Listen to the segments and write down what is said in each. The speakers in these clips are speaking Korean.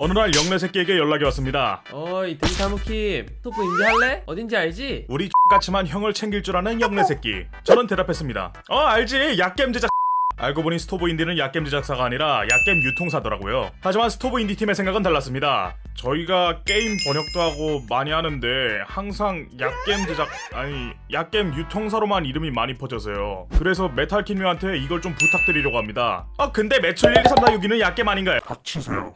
어느 날 영래 새끼에게 연락이 왔습니다. 어이 등타무킴 토프 인지 할래? 어딘지 알지? 우리 X같이만 형을 챙길 줄 아는 영래 새끼. 저는 대답했습니다. 어 알지 약겜 제작. 알고 보니 스토브 인디는 약겜 제작사가 아니라 약겜 유통사더라고요. 하지만 스토브 인디 팀의 생각은 달랐습니다. 저희가 게임 번역도 하고 많이 하는데 항상 약겜 제작 아니 약겜 유통사로만 이름이 많이 퍼져서요. 그래서 메탈킴님한테 이걸 좀 부탁드리려고 합니다. 아 근데 매출 1, 2, 3, 4, 6위는 약겜 아닌가요?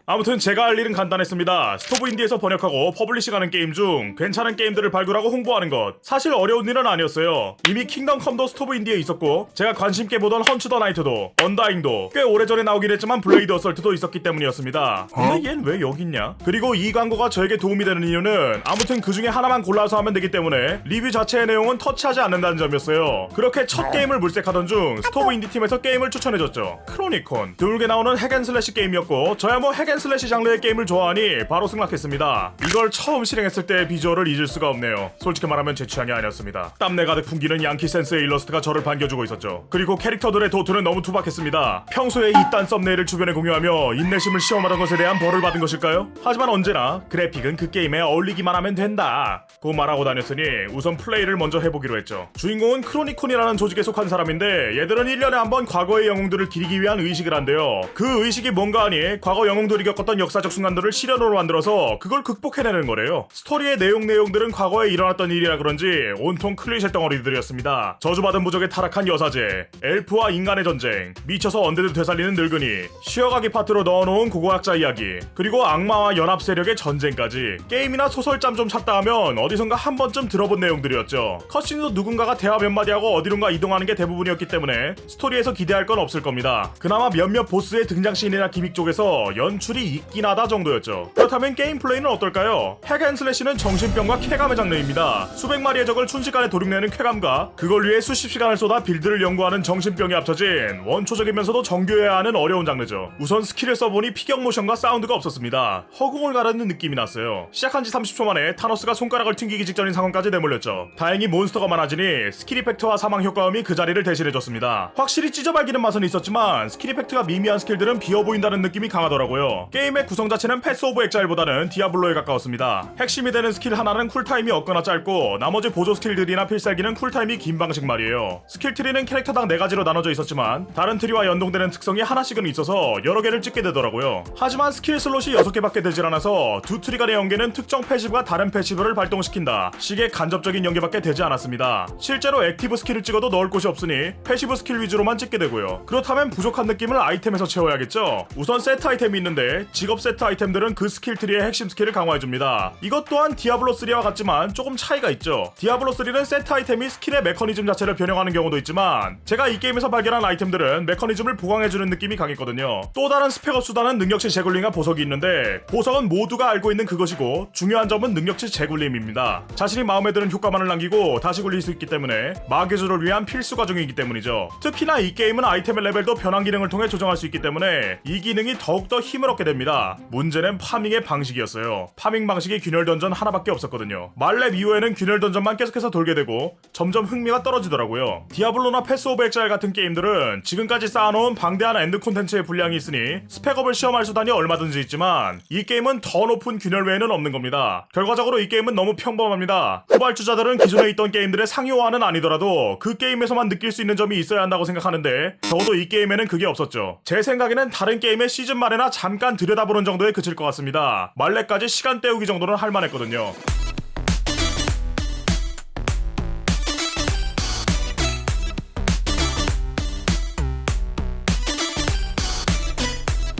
아무튼 제가 할 일은 간단했습니다. 스토브 인디에서 번역하고 퍼블리싱하는 게임 중 괜찮은 게임들을 발굴하고 홍보하는 것. 사실 어려운 일은 아니었어요. 이미 킹덤 컴도 스토브 인디에 있었고 제가 관심 있게 보던 헌츠 더 나이트도 언다잉도 꽤 오래전에 나오긴 했지만 블레이드 어설트도 있었기 때문이었습니다. 근데 얜왜 여기 있냐? 그리고 이 광고가 저에게 도움이 되는 이유는 아무튼 그 중에 하나만 골라서 하면 되기 때문에 리뷰 자체의 내용은 터치하지 않는다는 점이었어요. 그렇게 첫 게임을 물색하던 중 스토브 인디 팀에서 게임을 추천해줬죠. 크로니콘. 드물게 나오는 핵앤슬래시 게임이었고 저야 뭐 핵앤슬래시 장르의 게임을 좋아하니 바로 승낙했습니다. 이걸 처음 실행했을 때의 비주얼을 잊을 수가 없네요. 솔직히 말하면 제 취향이 아니었습니다. 땀내 가득 풍기는 양키 센스의 일러스트가 저를 반겨주고 있었죠. 그리고 캐릭터들의 도트는 너무 투박했습니다. 평소에 이딴 썸네일을 주변에 공유하며 인내심을 시험하던 것에 대한 벌을 받은 것일까요? 하지만 언 제나 그래픽은 그 게임에 어울리기만 하면 된다. 고 말하고 다녔으니 우선 플레이를 먼저 해보기로 했죠. 주인공은 크로니콘이라는 조직에 속한 사람인데 얘들은 1년에 한 번 과거의 영웅들을 기리기 위한 의식을 한대요. 그 의식이 뭔가 하니 과거 영웅들이 겪었던 역사적 순간들을 시련으로 만들어서 그걸 극복해내는 거래요. 스토리의 내용 내용들은 과거에 일어났던 일이라 그런지 온통 클리셰 덩어리들이었습니다. 저주받은 부족에 타락한 여사제, 엘프와 인간의 전쟁, 미쳐서 언제든 되살리는 늙은이, 쉬어가기 파트로 넣어놓은 고고학자 이야기, 그리고 악마와 연합 세 력의 전쟁까지 게임이나 소설잠 좀 찾다 하면 어디선가 한 번쯤 들어본 내용들이었죠. 컷신도 누군가가 대화 몇 마디 하고 어디론가 이동하는 게 대부분이었기 때문에 스토리에서 기대할 건 없을 겁니다. 그나마 몇몇 보스의 등장씬이나 기믹 쪽에서 연출이 있긴 하다 정도였죠. 그렇다면 게임 플레이는 어떨까요? 핵앤슬래시는 정신병과 쾌감의 장르입니다. 수백 마리의 적을 순식간에 도륙내는 쾌감과 그걸 위해 수십 시간을 쏟아 빌드를 연구하는 정신병이 합쳐진 원초적이면서도 정교해야 하는 어려운 장르죠. 우선 스킬을 써보니 피격 모션과 사운드가 없었습니다. 허공을 가르는 느낌이 났어요. 시작한 지 30초 만에 타노스가 손가락을 튕기기 직전인 상황까지 내몰렸죠. 다행히 몬스터가 많아지니 스킬 이펙트와 사망 효과음이 그 자리를 대신해줬습니다. 확실히 찢어발기는 맛은 있었지만 스킬 이펙트가 미미한 스킬들은 비어 보인다는 느낌이 강하더라고요. 게임의 구성 자체는 패스 오브 엑자일보다는 디아블로에 가까웠습니다. 핵심이 되는 스킬 하나는 쿨타임이 없거나 짧고 나머지 보조 스킬들이나 필살기는 쿨타임이 긴 방식 말이에요. 스킬 트리는 캐릭터당 4가지로 나눠져 있었지만 다른 트리와 연동되는 특성이 하나씩은 있어서 여러 개를 찍게 되더라고요. 하지만 스킬 슬롯이 6개밖에 되질 않 아서 두 트리 간의 연계는 특정 패시브가 다른 패시브를 발동시킨다. 식의 간접적인 연계밖에 되지 않았습니다. 실제로 액티브 스킬을 찍어도 넣을 곳이 없으니 패시브 스킬 위주로만 찍게 되고요. 그렇다면 부족한 느낌을 아이템에서 채워야겠죠? 우선 세트 아이템이 있는데 직업 세트 아이템들은 그 스킬 트리의 핵심 스킬을 강화해줍니다. 이것 또한 디아블로3와 같지만 조금 차이가 있죠. 디아블로3는 세트 아이템이 스킬의 메커니즘 자체를 변형하는 경우도 있지만 제가 이 게임에서 발견한 아이템들은 메커니즘을 보강해주는 느낌이 강했거든요. 또 다른 스펙업 수단은 능력치 제굴링과 보석이 있는데 보석은 모두가 알고 있는 그것이고 중요한 점은 능력치 제굴림입니다. 자신이 마음에 드는 효과만을 남기고 다시 굴릴 수 있기 때문에 마개조를 위한 필수 과정이기 때문이죠. 특히나 이 게임은 아이템의 레벨도 변환 기능을 통해 조정할 수 있기 때문에 이 기능이 더욱더 힘을 얻게 됩니다. 문제는 파밍의 방식이었어요. 파밍 방식이 균열 던전 하나밖에 없었거든요. 말렙 이후에는 균열 던전만 계속해서 돌게 되고 점점 흥미가 떨어지더라고요. 디아블로나 패스 오브 엑자일 같은 게임들은 지금까지 쌓아놓은 방대한 엔드 콘텐츠의 분량이 있으니 스펙업을 시험할 수단이 얼마든지 있지만 이 게임은 더 높은 균열 외에는 없는 겁니다. 결과적으로 이 게임은 너무 평범합니다. 후발주자들은 기존에 있던 게임들의 상위화는 아니더라도 그 게임에서만 느낄 수 있는 점이 있어야 한다고 생각하는데 적어도 이 게임에는 그게 없었죠. 제 생각에는 다른 게임의 시즌 말에나 잠깐 들여다보는 정도에 그칠 것 같습니다. 말레까지 시간 때우기 정도는 할만했거든요.